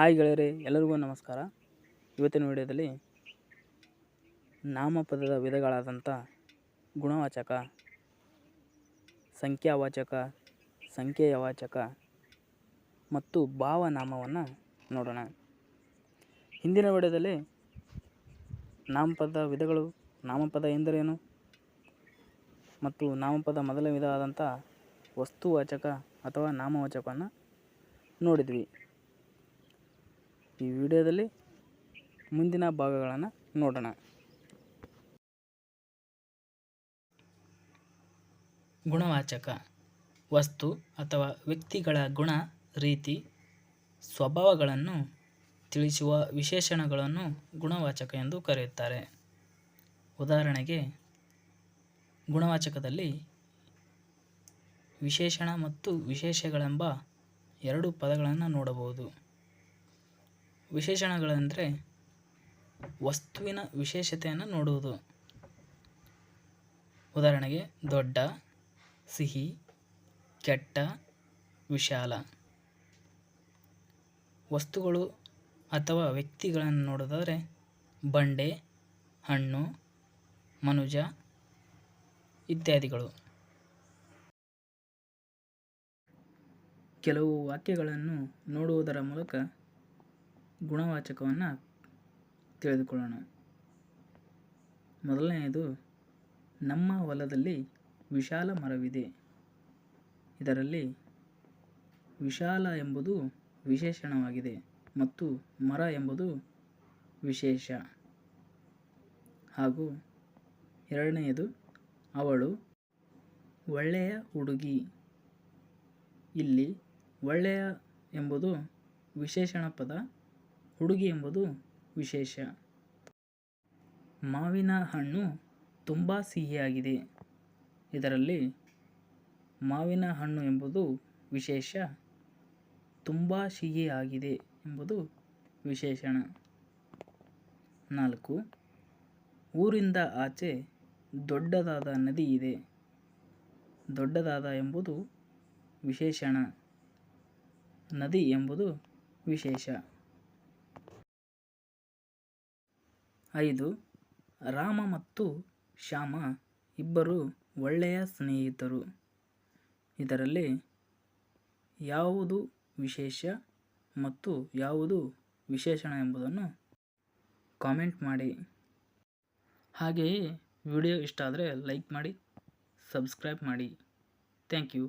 Hi ಗೆಳೆಯರೆ, ಎಲ್ಲರಿಗೂ ನಮಸ್ಕಾರ. ಇವತ್ತಿನ ವಿಡಿಯೋದಲ್ಲಿ ನಾಮಪದದ ವಿಧಗಳಾದಂಥ ಗುಣವಾಚಕ, ಸಂಖ್ಯಾವಾಚಕ ಸಂಖ್ಯೆಯ ವಾಚಕ ಮತ್ತು ಭಾವನಾಮವನ್ನು ನೋಡೋಣ. ಹಿಂದಿನ ವಿಡಿಯೋದಲ್ಲಿ ನಾಮಪದ ವಿಧಗಳು, ನಾಮಪದ ಎಂದರೇನು ಮತ್ತು ನಾಮಪದ ಮೊದಲ ವಿಧ ಆದಂಥ ವಸ್ತುವಾಚಕ ಅಥವಾ ನಾಮವಾಚಕವನ್ನು ನೋಡಿದ್ವಿ. ಈ ವಿಡಿಯೋದಲ್ಲಿ ಮುಂದಿನ ಭಾಗಗಳನ್ನು ನೋಡೋಣ. ಗುಣವಾಚಕ, ವಸ್ತು ಅಥವಾ ವ್ಯಕ್ತಿಗಳ ಗುಣ, ರೀತಿ, ಸ್ವಭಾವಗಳನ್ನು ತಿಳಿಸುವ ವಿಶೇಷಣಗಳನ್ನು ಗುಣವಾಚಕ ಎಂದು ಕರೆಯುತ್ತಾರೆ. ಉದಾಹರಣೆಗೆ, ಗುಣವಾಚಕದಲ್ಲಿ ವಿಶೇಷಣ ಮತ್ತು ವಿಶೇಷಗಳೆಂಬ ಎರಡು ಪದಗಳನ್ನು ನೋಡಬಹುದು. ವಿಶೇಷಣಗಳೆಂದರೆ ವಸ್ತುವಿನ ವಿಶೇಷತೆಯನ್ನು ನೋಡುವುದು. ಉದಾಹರಣೆಗೆ ದೊಡ್ಡ, ಸಿಹಿ, ಕೆಟ್ಟ, ವಿಶಾಲ. ವಸ್ತುಗಳು ಅಥವಾ ವ್ಯಕ್ತಿಗಳನ್ನು ನೋಡೋದಾದರೆ ಬಂಡೆ, ಹಣ್ಣು, ಮನುಜ ಇತ್ಯಾದಿಗಳು. ಕೆಲವು ವಾಕ್ಯಗಳನ್ನು ನೋಡುವುದರ ಮೂಲಕ ಗುಣವಾಚಕವನ್ನು ತಿಳಿದುಕೊಳ್ಳೋಣ. ಮೊದಲನೆಯದು, ನಮ್ಮ ಹೊಲದಲ್ಲಿ ವಿಶಾಲ ಮರವಿದೆ. ಇದರಲ್ಲಿ ವಿಶಾಲ ಎಂಬುದು ವಿಶೇಷಣವಾಗಿದೆ ಮತ್ತು ಮರ ಎಂಬುದು ವಿಶೇಷ. ಹಾಗೂ ಎರಡನೆಯದು, ಅವಳು ಒಳ್ಳೆಯ ಹುಡುಗಿ. ಇಲ್ಲಿ ಒಳ್ಳೆಯ ಎಂಬುದು ವಿಶೇಷಣ ಪದ ಹುಡುಗಿ ಎಂಬುದು ವಿಶೇಷ. ಮಾವಿನ ಹಣ್ಣು ತುಂಬ ಸಿಹಿಯಾಗಿದೆ. ಇದರಲ್ಲಿ ಮಾವಿನ ಹಣ್ಣು ಎಂಬುದು ವಿಶೇಷ. ತುಂಬ ಸಿಹಿಯಾಗಿದೆ ಎಂಬುದು ವಿಶೇಷಣ. ನಾಲ್ಕು. ಊರಿಂದ ಆಚೆ ದೊಡ್ಡದಾದ ನದಿ ಇದೆ. ದೊಡ್ಡದಾದ ಎಂಬುದು ವಿಶೇಷಣ. ನದಿ ಎಂಬುದು ವಿಶೇಷ. ಐದು, ರಾಮ ಮತ್ತು ಶ್ಯಾಮ ಇಬ್ಬರು ಒಳ್ಳೆಯ ಸ್ನೇಹಿತರು. ಇದರಲ್ಲಿ ಯಾವುದು ವಿಶೇಷ ಮತ್ತು ಯಾವುದು ವಿಶೇಷಣ ಎಂಬುದನ್ನು ಕಾಮೆಂಟ್ ಮಾಡಿ. ಹಾಗೆಯೇ ವಿಡಿಯೋ ಇಷ್ಟ ಆದರೆ ಲೈಕ್ ಮಾಡಿ, ಸಬ್ಸ್ಕ್ರೈಬ್ ಮಾಡಿ. Thank you.